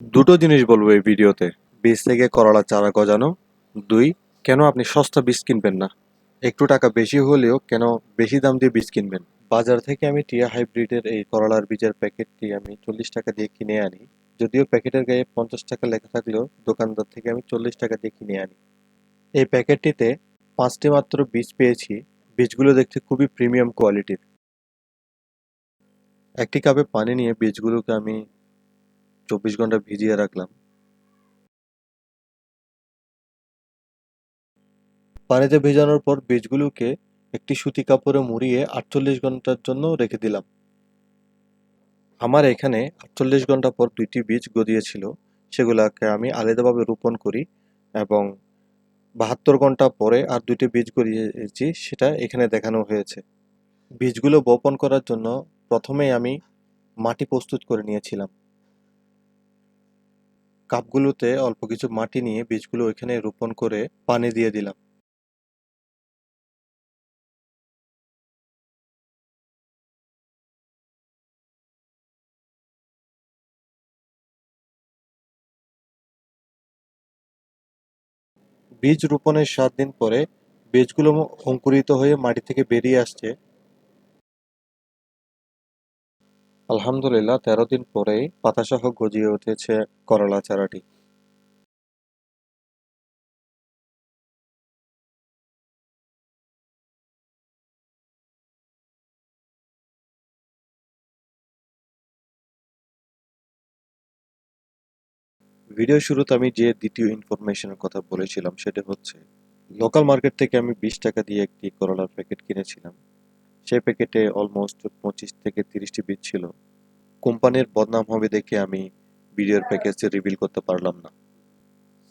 দুটো জিনিস বলব এই ভিডিওতে। বীজ থেকে করলা, চারা গজানো। দুই, কেন আপনি সস্তা বীজ কিনবেন না? একটু টাকা বেশি হলেও কেন বেশি দাম দিয়ে বীজ কিনবেন? বাজার থেকে আমি টিয়া হাইব্রিডের এই করলার বীজের প্যাকেটটি আমি চল্লিশ টাকা দিয়ে কিনে আনি। যদিও প্যাকেটের গায়ে পঞ্চাশ টাকা লেখা থাকলেও দোকানদার থেকে আমি চল্লিশ টাকা দিয়ে কিনে আনি। এই প্যাকেটটিতে পাঁচটি মাত্র বীজ পেয়েছি। বীজগুলো দেখতে খুবই প্রিমিয়াম কোয়ালিটির। একটি কাপে পানি নিয়ে বীজগুলোকে আমি চব্বিশ ঘণ্টা ভিজিয়ে রাখলাম। পানিতে ভেজানোর পর বীজগুলোকে একটি সুতি কাপড়ে মুড়িয়ে আটচল্লিশ ঘণ্টার জন্য রেখে দিলাম। আমার এখানে আটচল্লিশ ঘণ্টা পর দুইটি বীজ গদিয়েছিল, সেগুলোকে আমি আলাদাভাবে রোপণ করি এবং বাহাত্তর ঘণ্টা পরে আর দুইটি বীজ গড়িয়েছি সেটা এখানে দেখানো হয়েছে। বীজগুলো বপন করার জন্য প্রথমেই আমি মাটি প্রস্তুত করে নিয়েছিলাম। কাপগুলোতে অল্প কিছু মাটি নিয়ে বীজগুলো ওইখানে রোপণ করে পানি দিয়ে দিলাম। বীজ রোপণের সাত দিন পরে বীজগুলো অঙ্কুরিত হয়ে মাটি থেকে বেরিয়ে আসছে। আলহামদুলিল্লাহ, তেরো দিন পরেই পাতাসহ গজিয়ে উঠেছে করলা চারাটি। ভিডিও শুরুতে আমি যে দ্বিতীয় ইনফরমেশনের কথা বলেছিলাম, সেটা হচ্ছে লোকাল মার্কেট থেকে আমি বিশ টাকা দিয়ে একটি করলার প্যাকেট কিনেছিলাম। সেই প্যাকেটে অলমোস্ট পঁচিশ থেকে তিরিশটি বীজ ছিল। কোম্পানির বদনাম হবে দেখে আমি ভিডিওর প্যাকেজটি রিভিল করতে পারলাম না।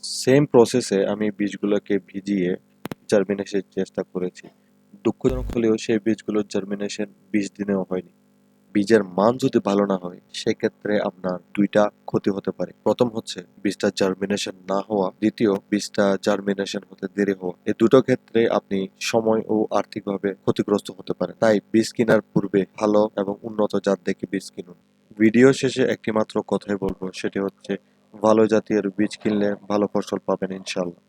সেম প্রসেসে আমি বীজগুলোকে ভিজিয়ে জার্মিনেশনের চেষ্টা করেছি। দুঃখজনক হলেও সেই বীজগুলোর জার্মিনেশন বিশ দিনেও হয়নি। বীজের মান যদি ভালো না হয়, সেক্ষেত্রে আপনার দুইটা ক্ষতি হতে পারে। প্রথম হচ্ছে বীজটা জার্মিনেশন না হওয়া। দ্বিতীয়, বীজটা জার্মিনেশন হতে দেরি হওয়া। এই দুটো ক্ষেত্রে আপনি সময় ও আর্থিকভাবে ক্ষতিগ্রস্ত হতে পারে। তাই বীজ কেনার পূর্বে ভালো এবং উন্নত জাত দেখে বীজ কিনুন। ভিডিও শেষে একটি মাত্র কথাই বলব, সেটি হচ্ছে, ভালো জাতীয় বীজ কিনলে ভালো ফসল পাবেন ইনশাল্লাহ